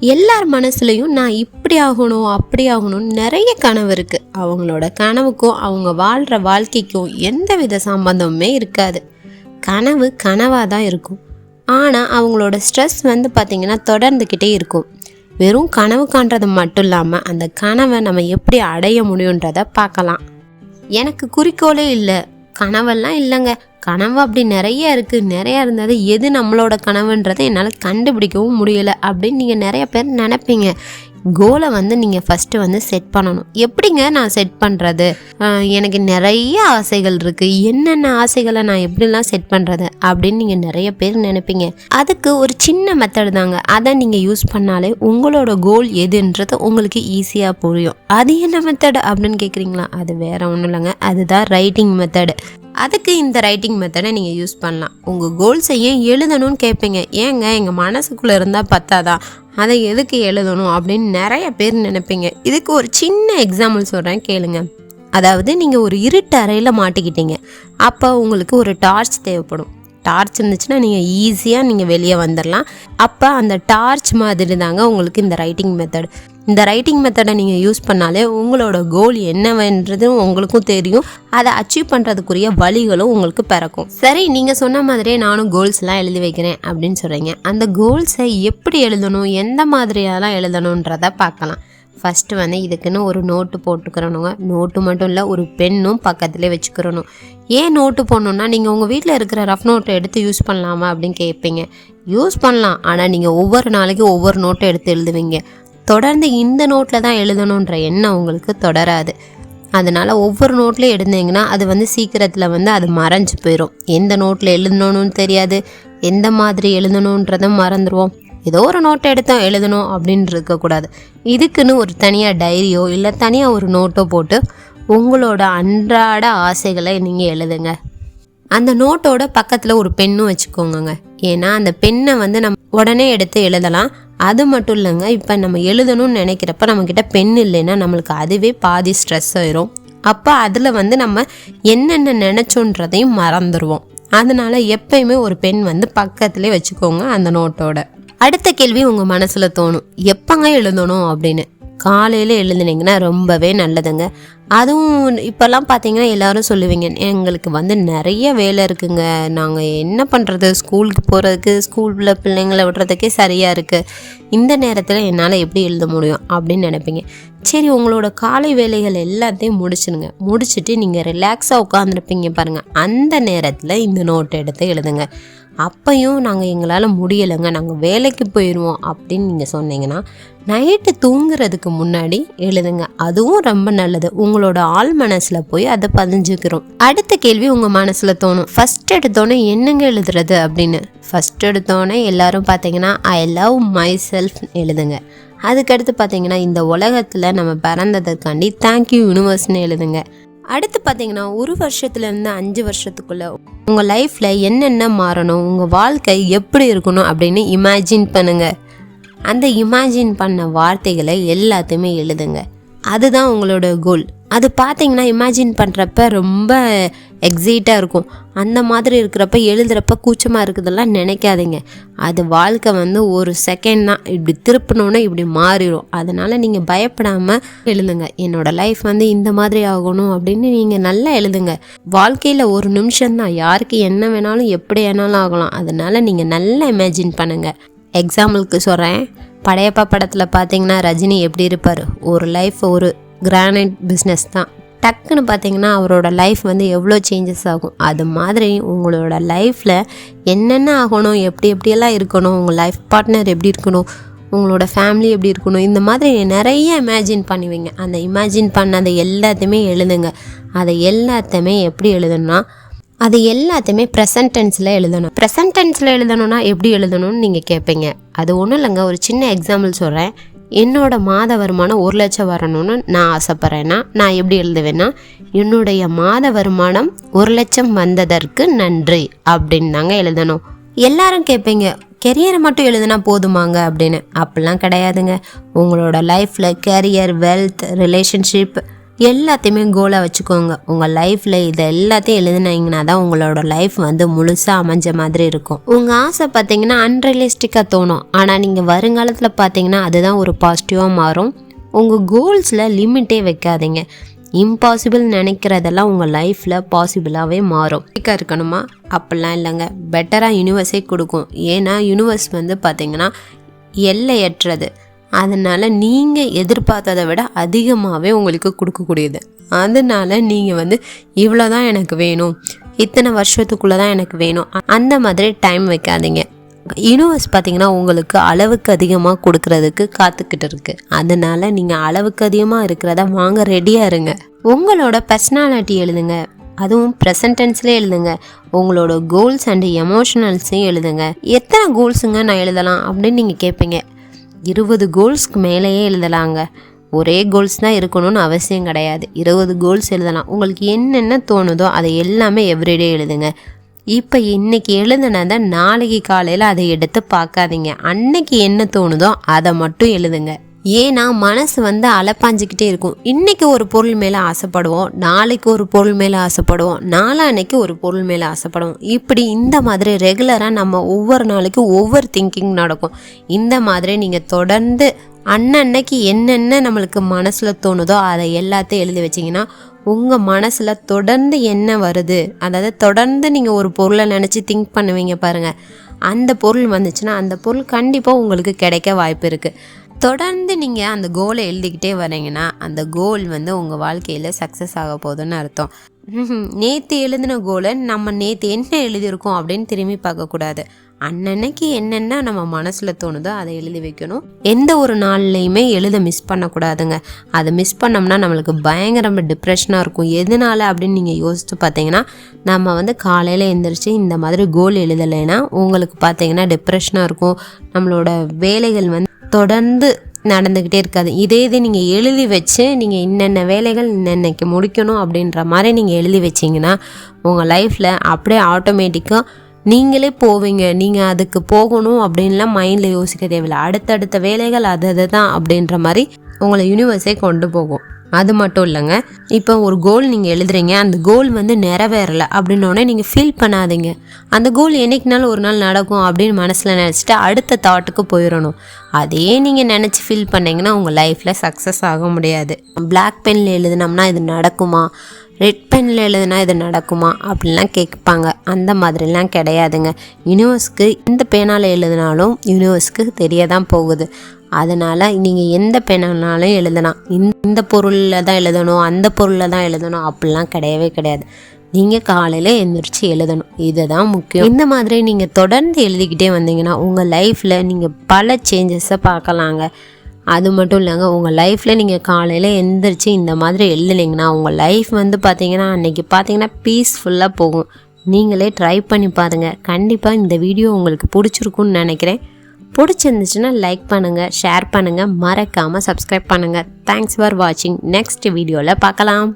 எல்லார் மனசுலையும் நான் இப்படி ஆகணும் அப்படி ஆகணும் நிறைய கனவு இருக்குது அவங்களோட கனவுக்கும் அவங்க வாழ்கிற வாழ்க்கைக்கும் எந்த வித சம்பந்தமுமே இருக்காது. கனவு கனவாக தான் இருக்கும். ஆனால் அவங்களோட ஸ்ட்ரெஸ் வந்து பார்த்திங்கன்னா தொடர்ந்துக்கிட்டே இருக்கும். வெறும் கனவு காண்றது மட்டும் இல்லாமல் அந்த கனவை நம்ம எப்படி அடைய முடியுன்றதை பார்க்கலாம். எனக்கு குறிக்கோளே இல்லை. கனவெல்லாம் இல்லைங்க. கனவு அப்படி நிறைய இருக்குது நிறையா இருந்தது. எது நம்மளோட கனவுன்றதை என்னால் கண்டுபிடிக்கவும் முடியலை அப்படின்னு நீங்கள் நிறைய பேர் நினைப்பீங்க. கோலை வந்து நீங்கள் ஃபஸ்ட்டு வந்து செட் பண்ணணும். எப்படிங்க நான் செட் பண்ணுறது எனக்கு நிறைய ஆசைகள் இருக்குது என்னென்ன ஆசைகளை நான் எப்படிலாம் செட் பண்ணுறது அப்படின்னு நீங்கள் நிறைய பேர் நினைப்பீங்க. அதுக்கு ஒரு சின்ன மெத்தட் தாங்க. அதை நீங்கள் யூஸ் பண்ணாலே உங்களோட கோல் எதுன்றது உங்களுக்கு ஈஸியாக புரியும். அது என்ன மெத்தட் அப்படின்னு கேட்குறீங்களா அது வேற ஒன்றும் இல்லைங்க. அதுதான் ரைட்டிங் மெத்தடு அதுக்கு இந்த ரைட்டிங் மெத்தடை நீங்கள் யூஸ் பண்ணலாம். உங்கள் கோல்ஸை ஏன் எழுதணும்னு கேட்பீங்க ஏங்க எங்கள் மனசுக்குள்ளே இருந்தால் பத்தாதா? அதை எதுக்கு எழுதணும் அப்படின்னு நிறைய பேர் நினைப்பீங்க. இதுக்கு ஒரு சின்ன எக்ஸாம்பிள் சொல்கிறேன் கேளுங்க. அதாவது நீங்கள் ஒரு இருட்டு அறையில் மாட்டிக்கிட்டீங்க. அப்போ உங்களுக்கு ஒரு டார்ச் தேவைப்படும். டார்ச் இருந்துச்சுன்னா நீங்கள் ஈஸியாக நீங்கள் வெளியே வந்துடலாம் அப்போ அந்த டார்ச் மாதிரி தாங்க உங்களுக்கு இந்த ரைட்டிங் மெத்தட் இந்த ரைட்டிங் மெத்தடை நீங்கள் யூஸ் பண்ணாலே உங்களோட கோல் என்னவென்றது உங்களுக்கும் தெரியும். அதை அச்சீவ் பண்ணுறதுக்குரிய வழிகளும் உங்களுக்கு பிறக்கும். சரி நீங்கள் சொன்ன மாதிரியே நானும் கோல்ஸ்லாம் எழுதி வைக்கிறேன் அப்படின்னு சொல்கிறீங்க அந்த கோல்ஸை எப்படி எழுதணும்? எந்த மாதிரியெல்லாம் எழுதணுன்றதை பார்க்கலாம். ஃபஸ்ட்டு வந்து இதுக்குன்னு ஒரு நோட்டு போட்டுக்கிறணுங்க நோட்டு மட்டும் இல்லை ஒரு பெண்ணும் பக்கத்துலேயே வச்சுக்கிறணும். ஏன் நோட்டு போடணுன்னா நீங்கள் உங்கள் வீட்டில் இருக்கிற ரஃப் நோட்டை எடுத்து யூஸ் பண்ணலாமா அப்படின்னு கேட்பீங்க யூஸ் பண்ணலாம் ஆனால் நீங்கள் ஒவ்வொரு நாளைக்கும் ஒவ்வொரு நோட்டை எடுத்து எழுதுவீங்க. தொடர்ந்து இந்த நோட்டில் தான் எழுதணுன்ற எண்ணம் உங்களுக்கு தொடராது. அதனால் ஒவ்வொரு நோட்லேயும் எழுந்தீங்கன்னா அது வந்து சீக்கிரத்தில் வந்து அது மறைஞ்சு போயிடும் எந்த நோட்டில் எழுதணும்னு தெரியாது. எந்த மாதிரி எழுதணுன்றதும் மறந்துடுவோம் ஏதோ ஒரு நோட்டை எடுத்தோம் எழுதணும் அப்படின்னு இருக்கக்கூடாது. இதுக்குன்னு ஒரு தனியாக டைரியோ இல்லை தனியாக ஒரு நோட்டோ போட்டு உங்களோட அன்றாட ஆசைகளை நீங்கள் எழுதுங்க. அந்த நோட்டோட பக்கத்தில் ஒரு பெண்ணும் வச்சுக்கோங்கங்க. ஏன்னா அந்த பெண்ணை வந்து நம்ம உடனே எடுத்து எழுதலாம். அது மட்டும் இல்லைங்க இப்போ நம்ம எழுதணும்னு நினைக்கிறப்ப நம்மக்கிட்ட பெண் இல்லைன்னா நம்மளுக்கு அதுவே பாதி ஸ்ட்ரெஸ் ஆயிரும். அப்போ அதில் வந்து நம்ம என்னென்ன நினச்சோன்றதையும் மறந்துடுவோம் அதனால எப்பயுமே ஒரு பெண் வந்து பக்கத்துலேயே வச்சுக்கோங்க அந்த நோட்டோட அடுத்த கேள்வி உங்கள் மனசில் தோணும். எப்போங்க எழுதணும் அப்படின்னு. காலையில் எழுதுனீங்கன்னா ரொம்பவே நல்லதுங்க. அதுவும் இப்போல்லாம் பார்த்தீங்கன்னா எல்லாரும் சொல்லுவீங்க எங்களுக்கு வந்து நிறைய வேலை இருக்குங்க. நாங்கள் என்ன பண்ணுறது ஸ்கூலுக்கு போகிறதுக்கு ஸ்கூலில் பிள்ளைங்களை விடுறதுக்கே சரியாக இருக்குது இந்த நேரத்தில் என்னால் எப்படி எழுத முடியும் அப்படின்னு நினைப்பீங்க. சரி உங்களோட காலை வேலைகள் எல்லாத்தையும் முடிச்சிடுங்க. முடிச்சுட்டு நீங்கள் ரிலாக்ஸாக உட்காந்துருப்பீங்க பாருங்கள் அந்த நேரத்தில் இந்த நோட்டை எடுத்து எழுதுங்க. அப்பையும் நாங்கள் எங்களால் முடியலைங்க. நாங்கள் வேலைக்கு போயிடுவோம் அப்படின்னு நீங்கள் சொன்னீங்கன்னா நைட்டு தூங்குறதுக்கு முன்னாடி எழுதுங்க. அதுவும் ரொம்ப நல்லது. உங்களோட ஆள் மனசில் போய் அதை பதிஞ்சுக்கிறோம். அடுத்த கேள்வி உங்கள் மனசில் தோணும். ஃபஸ்ட் எடுத்தோன்னே என்னங்க எழுதுறது அப்படின்னு. ஃபஸ்ட் எடுத்தோன்னே எல்லாரும் பார்த்தீங்கன்னா ஐ லவ் மை செல்ஃப் எழுதுங்க. அதுக்கடுத்து பார்த்தீங்கன்னா இந்த உலகத்தில் நம்ம பிறந்ததுக்காண்டி தேங்க்யூ யூனிவர்ஸ்னு எழுதுங்க. அடுத்து பார்த்தீங்கன்னா ஒரு வருஷத்துலேருந்து அஞ்சு வருஷத்துக்குள்ளே உங்கள் லைஃப்பில் என்னென்ன மாறணும் உங்கள் வாழ்க்கை எப்படி இருக்கணும் அப்படின்னு இமேஜின் பண்ணுங்கள் அந்த இமேஜின் பண்ண வார்த்தைகளை எல்லாத்தையுமே எழுதுங்க. அதுதான் உங்களோட கோல் அது பார்த்தீங்கன்னா இமேஜின் பண்ணுறப்ப ரொம்ப எக்ஸைட்டாக இருக்கும். அந்த மாதிரி இருக்கிறப்ப எழுதுகிறப்ப கூச்சமாக இருக்குதெல்லாம் நினைக்காதீங்க. அது வாழ்க்கை வந்து ஒரு செகண்ட் தான். இப்படி திருப்பினோன்னே இப்படி மாறிடும் அதனால் நீங்கள் பயப்படாமல் எழுதுங்க. என்னோட லைஃப் வந்து இந்த மாதிரி ஆகணும் அப்படின்னு நீங்கள் நல்லா எழுதுங்க. வாழ்க்கையில் ஒரு நிமிஷம் தான். யாருக்கு என்ன வேணாலும் எப்படி வேணாலும் ஆகலாம். அதனால் நீங்கள் நல்லா இமேஜின் பண்ணுங்கள் எக்ஸாம்பிளுக்கு சொல்கிறேன் படையப்பா படத்தில் பார்த்தீங்கன்னா ரஜினி எப்படி இருப்பார்? ஒரு லைஃப் ஒரு கிரானைட் பிஸ்னஸ் தான். டக்குன்னு பார்த்தீங்கன்னா அவரோட லைஃப் வந்து எவ்வளோ சேஞ்சஸ் ஆகும். அது மாதிரி உங்களோட லைஃப்பில் என்னென்ன ஆகணும் எப்படி எப்படியெல்லாம் இருக்கணும் உங்கள் லைஃப் பார்ட்னர் எப்படி இருக்கணும் உங்களோட ஃபேமிலி எப்படி இருக்கணும் இந்த மாதிரி நிறைய இமேஜின் பண்ணுவீங்க. அந்த இமேஜின் பண்ண அதை எல்லாத்தையுமே எழுதுங்க. அதை எல்லாத்தையுமே எப்படி எழுதணும்னா அது எல்லாத்தையுமே ப்ரெசன்ட் டென்ஸில் எழுதணும். ப்ரெசன்ட் டென்ஸில் எழுதணும்னா எப்படி எழுதணும்னு நீங்கள் கேட்பீங்க. அது ஒன்றும் இல்லைங்க ஒரு சின்ன எக்ஸாம்பிள் சொல்கிறேன் என்னோட மாத வருமானம் ஒரு லட்சம் வரணும்னு நான் ஆசைப்பட்றேன்னா நான் எப்படி எழுதுவேன்னா என்னுடைய மாத வருமானம் ஒரு லட்சம் வந்ததற்கு நன்றி அப்படின்னு தாங்க எழுதணும். எல்லாரும் கேட்பீங்க கெரியரை மட்டும் எழுதுனா போதுமாங்க அப்படின்னு. அப்படிலாம் கிடையாதுங்க. உங்களோட லைஃப்பில் கெரியர் வெல்த் ரிலேஷன்ஷிப் எல்லாத்தையுமே கோலாக வச்சுக்கோங்க. உங்கள் லைஃப்பில் இதை எல்லாத்தையும் எழுதுனீங்கன்னா தான் உங்களோட லைஃப் வந்து முழுசாக அமைஞ்ச மாதிரி இருக்கும். உங்கள் ஆசை பார்த்தீங்கன்னா அன்ரியலிஸ்டிக்காக தோணும். ஆனால் நீங்கள் வருங்காலத்தில் பார்த்தீங்கன்னா அதுதான் ஒரு பாசிட்டிவாக மாறும். உங்கள் கோல்ஸில் லிமிட்டே வைக்காதீங்க. இம்பாசிபிள் நினைக்கிறதெல்லாம் உங்கள் லைஃப்பில் பாசிபிளாகவே மாறும். வீக்காக இருக்கணுமா? அப்படிலாம் இல்லைங்க. பெட்டராக யூனிவர்ஸே கொடுக்கும். ஏன்னா யூனிவர்ஸ் வந்து பார்த்தீங்கன்னா எல்லையற்றது. அதனால் நீங்கள் எதிர்பார்த்ததை விட அதிகமாகவே உங்களுக்கு கொடுக்கக்கூடியது. அதனால நீங்கள் வந்து இவ்வளோ தான் எனக்கு வேணும். இத்தனை வருஷத்துக்குள்ளே தான் எனக்கு வேணும். அந்த மாதிரி டைம் வைக்காதீங்க. யூனிவர்ஸ் பார்த்தீங்கன்னா உங்களுக்கு அளவுக்கு அதிகமாக கொடுக்கறதுக்கு காத்துக்கிட்டு இருக்கு. அதனால நீங்கள் அளவுக்கு அதிகமாக இருக்கிறத வாங்க ரெடியாக இருங்க. உங்களோட பர்சனாலிட்டி எழுதுங்க. அதுவும் ப்ரெசன்ட் டென்ஸ்லேயே எழுதுங்க. உங்களோட கோல்ஸ் அண்ட் எமோஷனல்ஸையும் எழுதுங்க. எத்தனை கோல்ஸுங்க நான் எழுதலாம் அப்படின்னு நீங்கள் கேட்பீங்க இருபது கோல்ஸ்க்கு மேலேயே எழுதலாங்க. ஒரே கோல்ஸ் தான் இருக்கணும்னு அவசியம் கிடையாது. இருபது கோல்ஸ் எழுதலாம். உங்களுக்கு என்னென்ன தோணுதோ அதை எல்லாமே எவ்ரிடே எழுதுங்க. இப்போ இன்னைக்கு எழுதுனதை நாளைக்கு காலையில் அதை எடுத்து பார்க்காதீங்க. அன்னைக்கு என்ன தோணுதோ அதை மட்டும் எழுதுங்க. ஏன்னா மனசு வந்து அலப்பாஞ்சிக்கிட்டே இருக்கும். இன்னைக்கு ஒரு பொருள் மேலே ஆசைப்படுவோம் நாளைக்கு ஒரு பொருள் மேலே ஆசைப்படுவோம் நாளான்னைக்கு ஒரு பொருள் மேலே ஆசைப்படுவோம். இப்படி இந்த மாதிரி ரெகுலராக நம்ம ஒவ்வொரு நாளைக்கும் ஒவ்வொரு திங்கிங் நடக்கும். இந்த மாதிரி நீங்கள் தொடர்ந்து அன்னன்னைக்கு என்னென்ன நம்மளுக்கு மனசில் தோணுதோ அதை எல்லாத்தையும் எழுதி வச்சிங்கன்னா உங்கள் மனசில் தொடர்ந்து என்ன வருது அதாவது தொடர்ந்து நீங்கள் ஒரு பொருளை நினச்சி திங்க் பண்ணுவீங்க பாருங்கள் அந்த பொருள் வந்துச்சுன்னா அந்த பொருள் கண்டிப்பாக உங்களுக்கு கிடைக்க வாய்ப்பு இருக்குது தொடர்ந்து நீங்கள் அந்த கோலை எழுதிக்கிட்டே வரீங்கன்னா அந்த கோல் வந்து உங்கள் வாழ்க்கையில் சக்ஸஸ் ஆக போகுதுன்னு அர்த்தம். நேற்று எழுதின கோலை நம்ம நேற்று என்ன எழுதியிருக்கோம் அப்படின்னு திரும்பி பார்க்கக்கூடாது. அன்னன்னைக்கு என்னென்ன நம்ம மனசில் தோணுதோ அதை எழுதி வைக்கணும். எந்த ஒரு நாள்லையுமே எழுத மிஸ் பண்ணக்கூடாதுங்க. அதை மிஸ் பண்ணோம்னா நம்மளுக்கு பயங்கரமாக டிப்ரெஷனாக இருக்கும். எதனால அப்படின்னு நீங்கள் யோசித்து பார்த்தீங்கன்னா நம்ம வந்து காலையில் எழுந்திரிச்சு இந்த மாதிரி கோல் எழுதலைன்னா உங்களுக்கு பார்த்தீங்கன்னா டிப்ரெஷனாக இருக்கும். நம்மளோட வேலைகள் வந்து தொடர்ந்து நடந்துக்கிட்டே இருக்காது. இதே இது நீங்கள் எழுதி வச்சு நீங்கள் இன்னென்ன வேலைகள் இன்னென்னைக்கு முடிக்கணும் அப்படின்ற மாதிரி நீங்கள் எழுதி வச்சிங்கன்னா உங்கள் லைஃப்பில் அப்படியே ஆட்டோமேட்டிக்காக நீங்களே போவீங்க. நீங்கள் அதுக்கு போகணும் அப்படின்லாம் மைண்டில் யோசிக்க தேவையில்லை. அடுத்தடுத்த வேலைகள் அது அது தான் அப்படின்ற மாதிரி உங்களை யூனிவர்ஸே கொண்டு போகும். அது மட்டும் இல்லைங்க. இப்போ ஒரு கோல் நீங்கள் எழுதுறீங்க அந்த கோல் வந்து நிறைவேறலை அப்படின்னோடனே நீங்கள் ஃபீல் பண்ணாதீங்க. அந்த கோல் என்றைக்குனாலும் ஒரு நாள் நடக்கும் அப்படின்னு மனசில் நினச்சிட்டு அடுத்த தாட்டுக்கு போயிடணும். அதே நீங்கள் நினச்சி ஃபீல் பண்ணிங்கன்னா உங்கள் லைஃப்பில் சக்ஸஸ் ஆக முடியாது. பிளாக் பெனில் எழுதுனோம்னா இது நடக்குமா? ரெட் பெனில் எழுதுனா இது நடக்குமா அப்படின்லாம் கேட்பாங்க. அந்த மாதிரிலாம் கிடையாதுங்க. யூனிவர்ஸ்க்கு இந்த பேனால் எழுதினாலும் யூனிவர்ஸ்க்கு தெரிய தான் போகுது. அதனால் நீங்கள் எந்த பேனாலும் எழுதலாம். இந்த பொருளில் தான் எழுதணும் அந்த பொருளில் தான் எழுதணும் அப்படிலாம் கிடையவே கிடையாது. நீங்கள் காலையில் எழுந்திரிச்சு எழுதணும். இதுதான் முக்கியம். இந்த மாதிரி நீங்கள் தொடர்ந்து எழுதிக்கிட்டே வந்தீங்கன்னா உங்கள் லைஃப்பில் நீங்கள் பல சேஞ்சஸை பார்க்கலாங்க. அது மட்டும் இல்லைங்க உங்கள் லைஃப்பில் நீங்கள் காலையில் எழுந்திரிச்சு இந்த மாதிரி எழுதுனீங்கன்னா உங்கள் லைஃப் வந்து பார்த்தீங்கன்னா அன்றைக்கி பார்த்தீங்கன்னா பீஸ்ஃபுல்லாக போகும். நீங்களே ட்ரை பண்ணி பாருங்கள் கண்டிப்பாக இந்த வீடியோ உங்களுக்கு பிடிச்சிருக்குன்னு நினைக்கிறேன். பிடிச்சிருந்துச்சுன்னா லைக் பண்ணுங்கள் ஷேர் பண்ணுங்கள் மறக்காமல் சப்ஸ்கிரைப் பண்ணுங்கள் தேங்க்ஸ் ஃபார் வாட்சிங் நெக்ஸ்ட் வீடியோவில் பார்க்கலாம்.